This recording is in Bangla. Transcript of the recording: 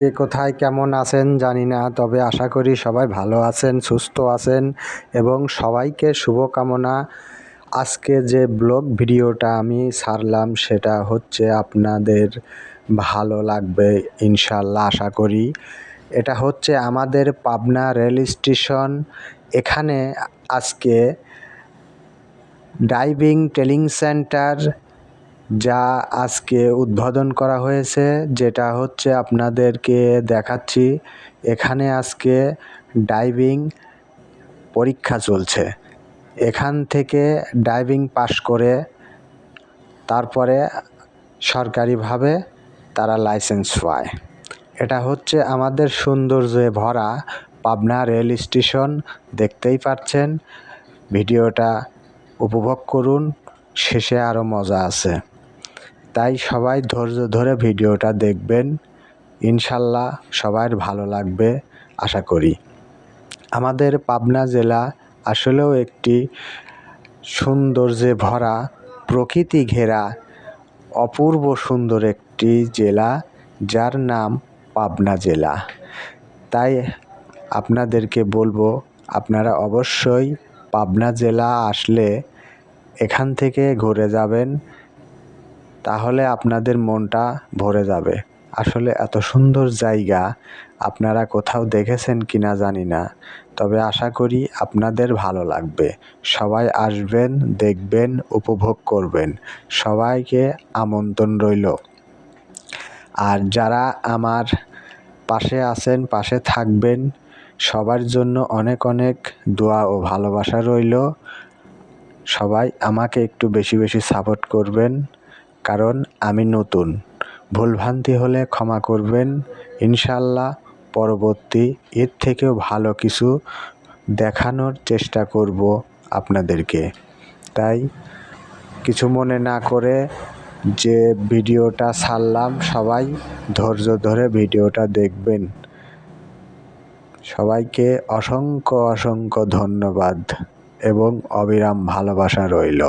কে কোথায় কেমন আছেন জানি না, তবে আশা করি সবাই ভালো আছেন, সুস্থ আছেন এবং সবাইকে শুভকামনা। আজকে যে ব্লগ ভিডিওটা আমি ছাড়লাম সেটা হচ্ছে আপনাদের ভালো লাগবে ইনশাল্লাহ আশা করি। এটা হচ্ছে আমাদের পাবনা রেল স্টেশন। এখানে আজকে ডাইভিং ট্রেনিং সেন্টার যা আজকে উদ্বোধন করা হয়েছে, যেটা হচ্ছে আপনাদেরকে দেখাচ্ছি। এখানে আজকে ডাইভিং পরীক্ষা চলছে। এখান থেকে ডাইভিং পাশ করে তারপরে সরকারিভাবে তারা লাইসেন্স পায়। এটা হচ্ছে আমাদের সৌন্দর্যে ভরা পাবনা রেল স্টেশন, দেখতেই পাচ্ছেন। ভিডিওটা উপভোগ করুন, শেষে আরও মজা আছে। তাই সবাই ধৈর্য ধরে ভিডিওটা দেখবেন। ইনশাল্লাহ সবার ভালো লাগবে, আশা করি। আমাদের পাবনা জেলা আসলেও একটি সৌন্দর্যে ভরা, প্রকৃতি ঘেরা, অপূর্ব সুন্দর একটি জেলা, যার নাম পাবনা জেলা। তাই আপনাদেরকে বলব, আপনারা অবশ্যই পাবনা জেলা আসলে এখান থেকে ঘুরে যাবেন। তাহলে আপনাদের মনটা ভরে যাবে। আসলে এত সুন্দর জায়গা আপনারা কোথাও দেখেছেন কি না জানি না, তবে আশা করি আপনাদের ভালো লাগবে। সবাই আসবেন, দেখবেন, উপভোগ করবেন। সবাইকে আমন্ত্রণ রইল। আর যারা আমার পাশে আছেন, পাশে থাকবেন, সবার জন্য অনেক অনেক দোয়া ও ভালোবাসা রইল। সবাই আমাকে একটু বেশি বেশি সাপোর্ট করবেন। কারণ আমি নতুন। ভুলভ্রান্তি হলে ক্ষমা করবেন। ইনশাল্লাহ পরবর্তী এর থেকেও ভালো কিছু দেখানোর চেষ্টা করব আপনাদেরকে। তাই কিছু মনে না করে যে ভিডিওটা ছাড়লাম সবাই ধৈর্য ধরে ভিডিওটা দেখবেন। সবাইকে অসংখ্য অসংখ্য ধন্যবাদ এবং অবিরাম ভালোবাসা রইল।